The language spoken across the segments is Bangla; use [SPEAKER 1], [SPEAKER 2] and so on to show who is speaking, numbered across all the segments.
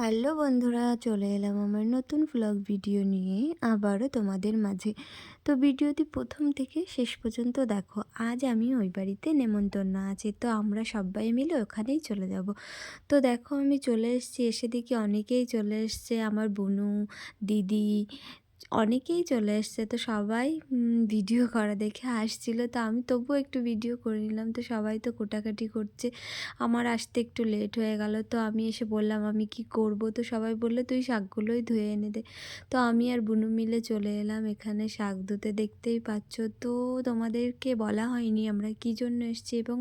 [SPEAKER 1] হ্যালো বন্ধুরা, চলে এলাম আমার নতুন ব্লগ ভিডিও নিয়ে আবারও তোমাদের মাঝে। তো ভিডিওটি প্রথম থেকে শেষ পর্যন্ত দেখো, আজ আমি ওই বাড়িতে নেমন্তন্ন আছি, তো আমরা সবাই মিলে ওখানেই চলে যাব। তো দেখো আমি চলে এসেছি, এসে দেখি অনেকেই চলে এসছে, আমার বোনু, দিদি অনেকেই চলে এসছে। তো সবাই ভিডিও করা দেখে আসছিল। তো আমি তবুও একটু ভিডিও করে নিলাম। তো সবাই তো কোটাকাটি করছে। আমার আসতে একটু লেট হয়ে গেল। তো আমি এসে বললাম, আমি কি করব? তো সবাই বলল, তুই শাকগুলোই ধুয়ে এনে দে। তো আমি আর বুনু মিলে চলে এলাম এখানে শাক ধুতে। দেখতেই পাচ্ছ তো তোমাদেরকে বলা হয়নি আমরা কী জন্য এসেছি এবং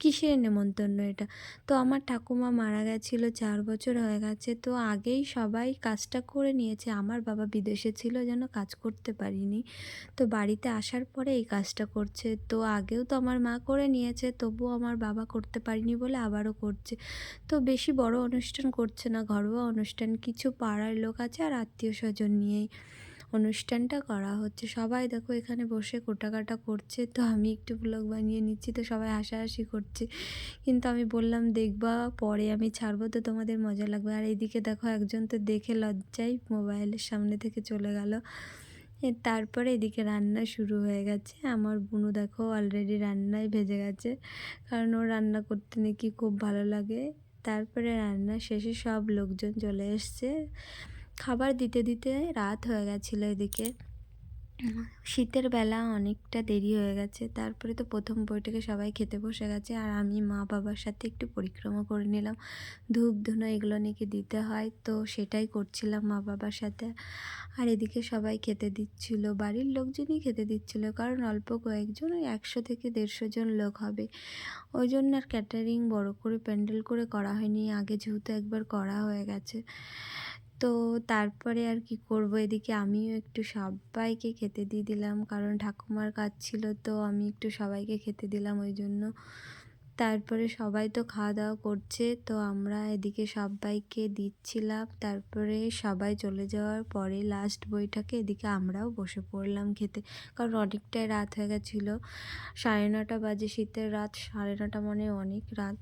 [SPEAKER 1] কিসের নেমন্তন্ন এটা। তো আমার ঠাকুমা মারা গেছিল চার বছর হয়ে গেছে। তো আগেই সবাই কাজটা করে নিয়েছে। আমার বাবা বিদেশে ছিল যেন কাজ করতে পারিনি। তো বাড়িতে আসার পরে এই কাজটা করছে। তো আগেও তো আমার মা করে নিয়েছে, তবুও আমার বাবা করতে পারিনি বলে আবারও করছে। তো বেশি বড় অনুষ্ঠান করছে না, ঘরোয়া অনুষ্ঠান, কিছু পাড়ার লোক আছে আর আত্মীয় স্বজন নিয়েই। অনুষ্ঠানটা করা হচ্ছে। সবাই দেখো এখানে বসে কোটাকাটা করছে। তো আমি একটু ব্লগ বানিয়ে নিচ্ছি। তো সবাই হাসাহাসি করছে। কিন্তু আমি বললাম, দেখবা, পরে আমি ছাড়বো। তো তোমাদের মজা লাগবে। আর এইদিকে দেখো একজন তো দেখে লজ্জায় মোবাইলের সামনে থেকে চলে গেল। তারপরে এদিকে রান্না শুরু হয়ে গেছে। আমার বুনু দেখো অলরেডি রান্নায় ভেজে গেছে। কারণ ও রান্না করতে নাকি খুব ভালো লাগে। তারপরে রান্না শেষে সব লোকজন চলে এসছে। খাবার দিতে দিতে রাত হয়ে গেছিল এদিকে। শীতের বেলা অনেকটা দেরি হয়ে গেছে, তারপরে তো প্রথম বইটাকে সবাই খেতে বসে গেছে, আর আমি মা বাবার সাথে একটু পরিক্রমা করে নিলাম। ধূপ ধুনো এগুলো নাকি দিতে হয়, তো সেটাই করছিলাম মা বাবার সাথে। আর এদিকে সবাই খেতে দিচ্ছিল, বাড়ির লোকজনই খেতে দিচ্ছিল, কারণ অল্প কয়েকজন, ওই একশো থেকে দেড়শো জন লোক হবে। ওই জন্য আর ক্যাটারিং বড় করে, প্যান্ডেল করে করা হয়নি, আগে যেহেতু একবার করা হয়ে গেছে। তো তারপরে আর কি করব? এদিকে আমিও একটু সবাইকে খেতে দিয়ে দিলাম, কারণ ঠাকুমার কাজ ছিল তো আমি একটু সবাইকে খেতে দিলাম ওই জন্য। তারপরে সবাই তো খাওয়া দাওয়া করছে, তো আমরা এদিকে সবাইকে দিচ্ছিলাম। তারপরে সবাই চলে যাওয়ার পরে লাস্ট বইটাকে এদিকে আমরাও বসে পড়লাম খেতে, কারণ অনেকটাই রাত হয়ে গেছিল। সাড়ে নটা বাজে, শীতের রাত, সাড়ে নটা মানে অনেক রাত।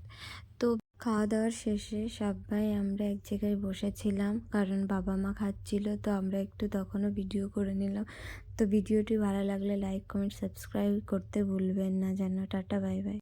[SPEAKER 1] তো খাওয়া দাওয়ার শেষে সবাই আমরা এক জায়গায় বসেছিলাম, কারণ বাবা মা খাচ্ছিল, তো আমরা একটু তখনও ভিডিও করে নিলাম। তো ভিডিওটি ভালো লাগলে লাইক, কমেন্ট, সাবস্ক্রাইব করতে ভুলবেন না যেন। Tata, bye bye.